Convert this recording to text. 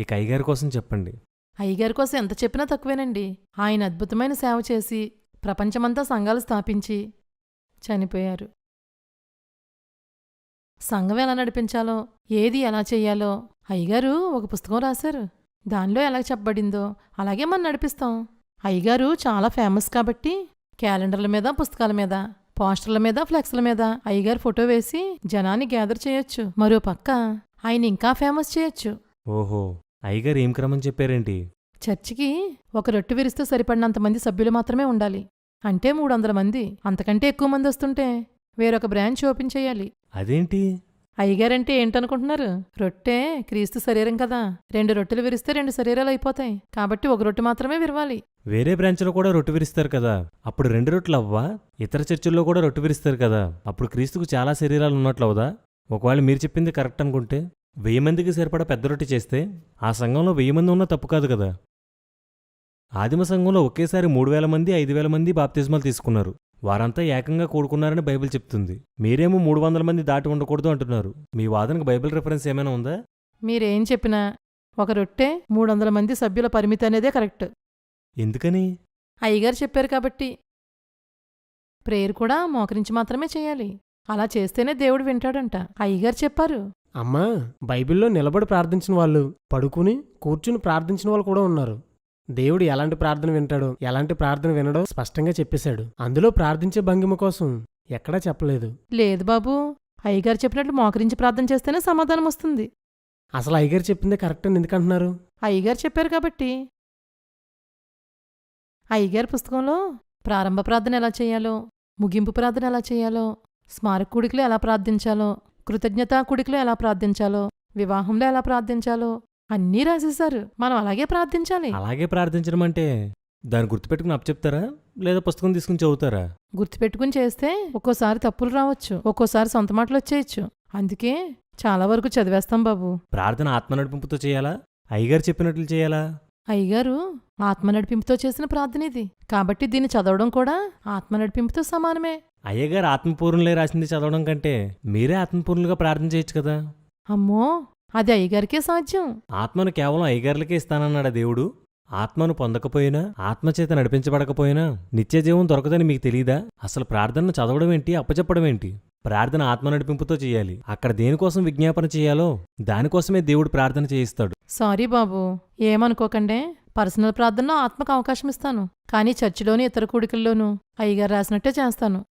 ఇక అయ్యగారి కోసం చెప్పండి. అయ్యగారి కోసం ఎంత చెప్పినా తక్కువేనండి. ఆయన అద్భుతమైన సేవ చేసి ప్రపంచమంతా సంఘాలు స్థాపించి చనిపోయారు. సంఘం ఎలా నడిపించాలో ఏది ఎలా చెయ్యాలో అయ్యగారు ఒక పుస్తకం రాశారు. దానిలో ఎలా చెప్పబడిందో అలాగే మనం నడిపిస్తాం. అయ్యగారు చాలా ఫేమస్ కాబట్టి క్యాలెండర్ల మీద పుస్తకాల మీద పోస్టర్ల మీద ఫ్లెక్స్ల మీద అయ్యగారు ఫోటో వేసి జనాన్ని గ్యాదర్ చేయొచ్చు. మరో పక్క ఆయన ఇంకా ఫేమస్ చేయొచ్చు. ఓహో. అయ్యగారు ఏం క్రమం చెప్పారేంటి? చర్చికి ఒక రొట్టె విరిస్తే సరిపడినంత మంది సభ్యులు మాత్రమే ఉండాలి. అంటే మూడు వందల మంది. అంతకంటే ఎక్కువ మంది వస్తుంటే వేరొక బ్రాంచ్ ఓపెన్ చేయాలి. అదేంటి? అయ్యగారంటే ఏంటనుకుంటున్నారు? రొట్టె క్రీస్తు శరీరం కదా. రెండు రొట్టెలు విరిస్తే రెండు శరీరాలు అయిపోతాయి. కాబట్టి ఒక రొట్టె మాత్రమే విరవాలి. వేరే బ్రాంచ్లో కూడా రొట్టె విరుస్తారు కదా. అప్పుడు రెండు రొట్టెలు అవ్వా ఇతర చర్చిల్లో కూడా రొట్టె విరుస్తారు కదా. అప్పుడు క్రీస్తుకు చాలా శరీరాలు ఉన్నట్లు అవుదా ఒకవేళ మీరు చెప్పింది కరెక్ట్ అనుకుంటే. వెయ్యి మందికి సరిపడా పెద్ద రొట్టె చేస్తే ఆ సంఘంలో వెయ్యి మంది ఉన్నా తప్పు కాదు కదా. ఆదిమ సంఘంలో ఒకేసారి మూడు వేల మంది ఐదు వేల మంది బాప్తిజమాలు తీసుకున్నారు. వారంతా ఏకంగా కూడుకున్నారని బైబిల్ చెప్తుంది. మీరేమో మూడు వందల మంది దాటి ఉండకూడదు అంటున్నారు. మీ వాదనకు బైబిల్ రెఫరెన్స్ ఏమైనా ఉందా? మీరేం చెప్పినా ఒక రొట్టె మూడు వందల మంది సభ్యుల పరిమితి అనేదే కరెక్ట్. ఎందుకని? అయ్యగారు చెప్పారు కాబట్టి. ప్రేయర్ కూడా మోకరించి మాత్రమే చేయాలి. అలా చేస్తేనే దేవుడు వింటాడంట. అయ్యగారు చెప్పారు. అమ్మా బైబిల్లో నిలబడి ప్రార్థించిన వాళ్ళు పడుకుని కూర్చుని ప్రార్థించిన వాళ్ళు కూడా ఉన్నారు. దేవుడు ఎలాంటి ప్రార్థన వింటాడో ఎలాంటి ప్రార్థన వినడో స్పష్టంగా చెప్పేశాడు. అందులో ప్రార్థించే భంగిమ కోసం ఎక్కడా చెప్పలేదు. లేదు బాబూ అయ్యగారు చెప్పినట్లు మోకరించి ప్రార్థన చేస్తేనే సమాధానం వస్తుంది. అసలు అయ్యగారు చెప్పిందే కరెక్ట్ అని ఎందుకు అంటున్నారు అయ్యగారు చెప్పారు కాబట్టి. అయ్యగారి పుస్తకంలో ప్రారంభ ప్రార్థన ఎలా చేయాలో ముగింపు ప్రార్థన ఎలా చేయాలో స్మారక కుడికలు ఎలా ప్రార్థించాలో కృతజ్ఞతా కుడికలు ఎలా ప్రార్థించాలో వివాహంలో ఎలా ప్రార్థించాలో అన్నీ రాసేశారు. మనం అలాగే ప్రార్థించాలి. అలాగే ప్రార్థించడం అంటే దాన్ని గుర్తుపెట్టుకుని అప్పచెప్తారా? లేదా పుస్తకం తీసుకుని చదువుతారా? గుర్తుపెట్టుకుని చేస్తే ఒక్కోసారి తప్పులు రావచ్చు ఒక్కోసారి సొంత మాటలు వచ్చేయచ్చు. అందుకే చాలా వరకు చదివేస్తాం బాబు. ప్రార్థన ఆత్మ నడిపింపుతో చేయాలా? అయ్యగారు చెప్పినట్లు చేయాలా? అయ్యగారు ఆత్మ నడిపింపుతో చేసిన ప్రార్థన ఇది. కాబట్టి దీన్ని చదవడం కూడా ఆత్మ నడిపింపుతో సమానమే. అయ్యగారు ఆత్మపూర్ణులే రాసింది చదవడం కంటే మీరే ఆత్మపూర్ణులుగా ప్రార్థన చేయొచ్చు కదా? అమ్మో అది అయ్యగారికే సాధ్యం. ఆత్మను కేవలం అయ్యగారులకే ఇస్తానన్నాడా దేవుడు? ఆత్మను పొందకపోయినా ఆత్మచేత నడిపించబడకపోయినా నిత్య జీవం దొరకదని మీకు తెలియదా అసలు ప్రార్థనను చదవడం ఏంటి అప్పచెప్పడం ఏంటి? ప్రార్థన ఆత్మ నడిపింపుతో చేయాలి. అక్కడ దేనికోసం విజ్ఞాపన చేయాలో దానికోసమే దేవుడు ప్రార్థన చేయిస్తాడు. సారీ బాబు ఏమనుకోకండే. పర్సనల్ ప్రార్థనలో ఆత్మకు అవకాశం ఇస్తాను. కానీ చర్చిలోని ఇతర కూడికల్లోనూ అయ్యగారు రాసినట్టే చేస్తాను.